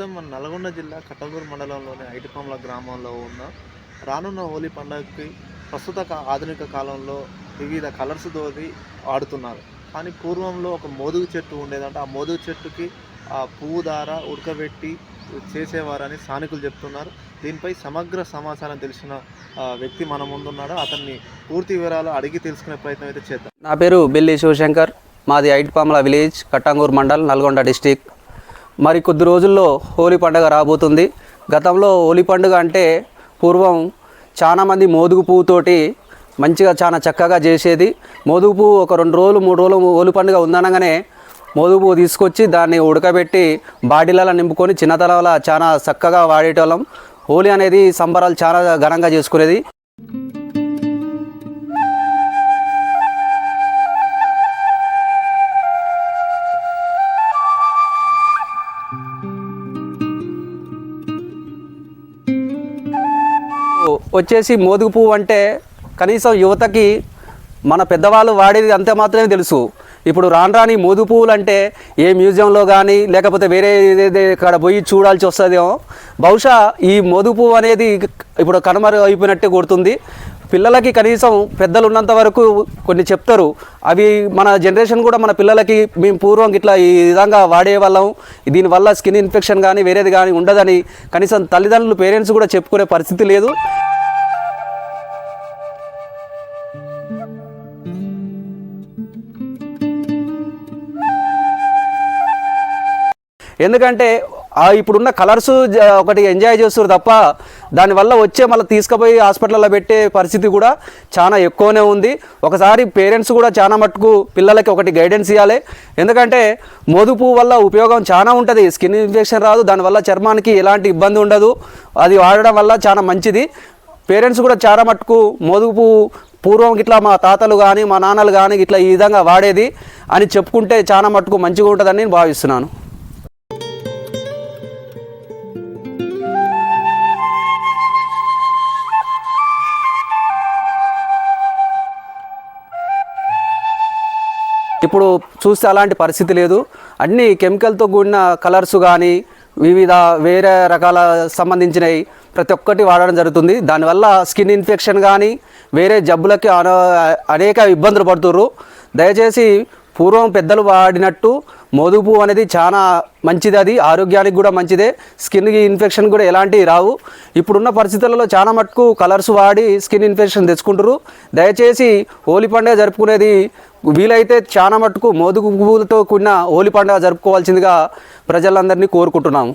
ప్రస్తుతం మన నల్గొండ జిల్లా కట్టగూరు మండలంలోని ఐటిపాముల గ్రామంలో ఉన్న రానున్న హోలీ పండుగకి ప్రస్తుత ఆధునిక కాలంలో వివిధ కలర్స్ తోటి ఆడుతున్నారు. కానీ పూర్వంలో ఒక మోదుగు చెట్టు ఉండేదంట. ఆ మోదుగు చెట్టుకి ఆ పువ్వు దార ఉడకబెట్టి చేసేవారని స్థానికులు చెప్తున్నారు. దీనిపై సమగ్ర సమాచారం తెలిసిన వ్యక్తి మన ముందున్నాడు. అతన్ని పూర్తి వివరాలు అడిగి తెలుసుకునే ప్రయత్నం అయితే చేద్దాం. నా పేరు బెల్లి శివశంకర్. మాది ఐటిపాముల విలేజ్ కట్టంగూరు మండల్ నల్గొండ డిస్టిక్. మరి కొద్ది రోజుల్లో హోలీ పండుగ రాబోతుంది. గతంలో హోలీ పండుగ అంటే పూర్వం చాలామంది మోదుగు పువ్వుతోటి మంచిగా చాలా చక్కగా చేసేది. మోదుగు పువ్వు ఒక రెండు రోజులు మూడు రోజులు హోలీ పండుగ ఉందనగానే మోదుగు పువ్వు తీసుకొచ్చి దాన్ని ఉడకబెట్టి బాడీలలో నింపుకొని చిన్నతనంలో చాలా చక్కగా వాడేటోళ్ళం. హోలీ అనేది సంబరాలు చాలా ఘనంగా చేసుకునేది. వచ్చేసి మోదుగు పువ్వు అంటే కనీసం యువతకి మన పెద్దవాళ్ళు వాడేది అంతే మాత్రమే తెలుసు. ఇప్పుడు రాను రాని మోదుగు పువ్వులు అంటే ఏ మ్యూజియంలో కానీ లేకపోతే వేరే ఇక్కడ పోయి చూడాల్సి వస్తుందేమో. బహుశా ఈ మోదుగు పువ్వు అనేది ఇప్పుడు కనుమరు అయిపోయినట్టే కొడుతుంది. పిల్లలకి కనీసం పెద్దలు ఉన్నంత వరకు కొన్ని చెప్తారు. అవి మన జనరేషన్ కూడా మన పిల్లలకి మేము పూర్వం ఇట్లా ఈ విధంగా వాడేవాళ్ళం దీనివల్ల స్కిన్ ఇన్ఫెక్షన్ కానీ వేరేది కానీ ఉండదని కనీసం తల్లిదండ్రులు పేరెంట్స్ కూడా చెప్పుకునే పరిస్థితి లేదు. ఎందుకంటే ఆ ఇప్పుడున్న కలర్స్ ఒకటి ఎంజాయ్ చేస్తారు తప్ప దానివల్ల వచ్చే మళ్ళీ తీసుకుపోయి హాస్పిటల్లో పెట్టే పరిస్థితి కూడా చాలా ఎక్కువనే ఉంది. ఒకసారి పేరెంట్స్ కూడా చాలా మట్టుకు పిల్లలకి ఒకటి గైడెన్స్ ఇవ్వాలి ఎందుకంటే మోదుపు వల్ల ఉపయోగం చాలా ఉంటుంది. స్కిన్ ఇన్ఫెక్షన్ రాదు దానివల్ల చర్మానికి ఎలాంటి ఇబ్బంది ఉండదు. అది వాడడం వల్ల చాలా మంచిది. పేరెంట్స్ కూడా చాలా మట్టుకు మోదుపు పూర్వం ఇట్లా మా తాతలు కానీ మా నాన్నలు కానీ ఇట్లా ఈ విధంగా వాడేది అని చెప్పుకుంటే చాలా మట్టుకు మంచిగా ఉంటుందని నేను భావిస్తున్నాను. ఇప్పుడు చూస్తే అలాంటి పరిస్థితి లేదు. అన్ని కెమికల్తో కూడిన కలర్స్ కానీ వివిధ వేరే రకాల సంబంధించినవి ప్రతి ఒక్కటి వాడడం జరుగుతుంది. దానివల్ల స్కిన్ ఇన్ఫెక్షన్ కానీ వేరే జబ్బులకి అనేక ఇబ్బందులు పడుతుర్రు. దయచేసి పూర్వం పెద్దలు వాడినట్టు మోదుపు పువ్వు అనేది చాలా మంచిది అది ఆరోగ్యానికి కూడా మంచిదే. స్కిన్కి ఇన్ఫెక్షన్ కూడా ఎలాంటివి రావు. ఇప్పుడున్న పరిస్థితులలో చాలా మటుకు కలర్స్ వాడి స్కిన్ ఇన్ఫెక్షన్ తెచ్చుకుంటారు దయచేసి హోలీ పండుగ జరుపుకునేది వీలైతే చాలా మటుకు మోదుగు పువ్వులతో కూడిన హోలీ పండుగ జరుపుకోవాల్సిందిగా ప్రజలందరినీ కోరుకుంటున్నాము.